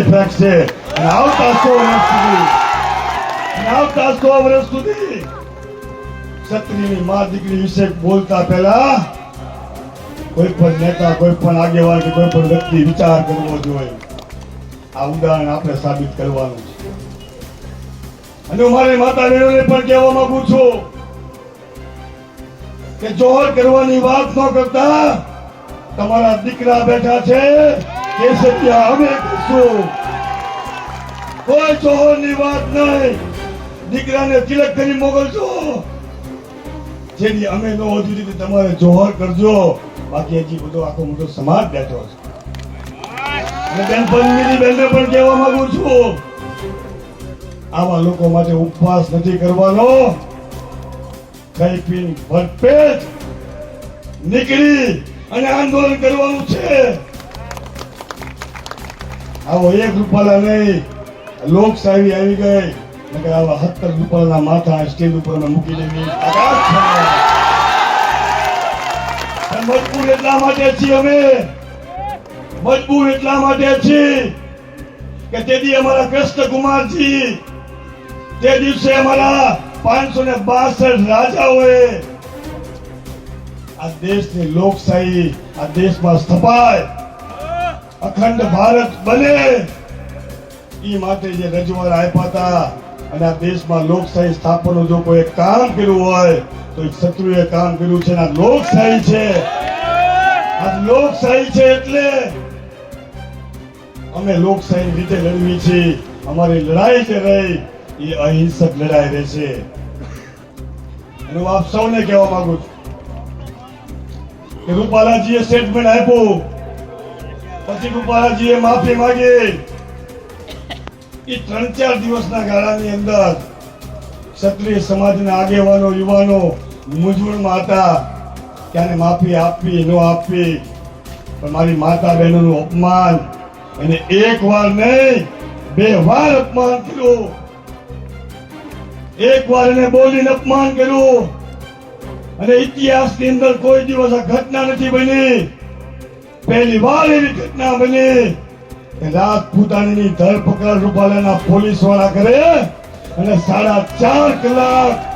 જ ફેંકશે અને આવતા સો વર્ષ સુધી આવતા સો વર્ષ સુધી ક્ષત્રિયની મા દીકરી વિશે બોલતા પહેલા કોઈ પણ નેતા કોઈ પણ આગેવાન કે કોઈ પણ વ્યક્તિ વિચાર કરવો જોઈએ આ ઉદાહરણ આપણે સાબિત કરવાનું છે અને હું મારી માતા બહેનોને પણ કહેવા માંગુ છું કે જોહર કરવાની વાત ન કરતા તમારા દીકરા બેઠા છે કેસરિયા અમે કરશું કોઈ જોહરની વાત નહીં. દીકરાને તિલક કરી મોકલજો જેની અમે ન હોતી રીતે તમારે જોહર કરજો. બાકી હજી બધો આખો મોટો સમાજ બેઠો છે. અને બેનપણીની બેનને પણ કહેવા માંગુ છું, આવા લોકો માટે ઉપવાસ નથી કરવાનો. ખાઈ પીને ભરપેટ નીકળી અને આંદોલન કરવાનું છે. આવો એક રૂપાલા નહીં. લોકશાહી આવી ગઈ. નકર આવા સત્તર રૂપાલાના માથા સ્ટેજ ઉપર મૂકી દેવી. મજબૂર એટલા માટે છીએ અમે. મજબૂર એટલા માટે છીએ કે તેથી અમારા કૃષ્ણ કુમારજી તે દિવસે અમારા પાંચસો ને બાસઠ રાજાઓએ આ દેશની લોકશાહી, આ દેશમાં સ્થપાય. અખંડ ભારત બને. એ માટે જે રજૂઆત આપ્યા હતા અને આ દેશમાં લોકશાહી સ્થાપનનું જો કોઈ કામ કર્યું હોય, તો શત્રુએ કામ કર્યું છે આ લોકશાહી છે. આ લોકશાહી છે એટલે અમે લોકશાહી રીતે લડવી છે અમારી લડાઈ જે રહી, એ અહિંસક લડાઈ રહેશે. અને હું આપ સૌને કહેવા માંગુ છું કે રૂપાલાજીએ સ્ટેટમેન્ટ આપ્યું પછી રૂપાલાજીએ માફી માંગી. એ ત્રણ ચાર દિવસના ગાળાની અંદર ક્ષત્રિય સમાજના આગેવાનો, યુવાનો મૂંઝવણમાં હતા કે માફી આપવી, ન આપવી. પણ મારી માતા બહેનોનું અપમાન એને એક વાર નહીં, બે વાર અપમાન કર્યું. એક વાર એને બોલીને અપમાન કર્યું. અને ઇતિહાસની અંદર કોઈ દિવસ આ ઘટના નથી બની. પહેલી વાર એવી ઘટના બની કે રાજપૂતાણીની ધરપકડ રૂપાલાના પોલીસવાળા કરે અને સાડા ચાર કલાક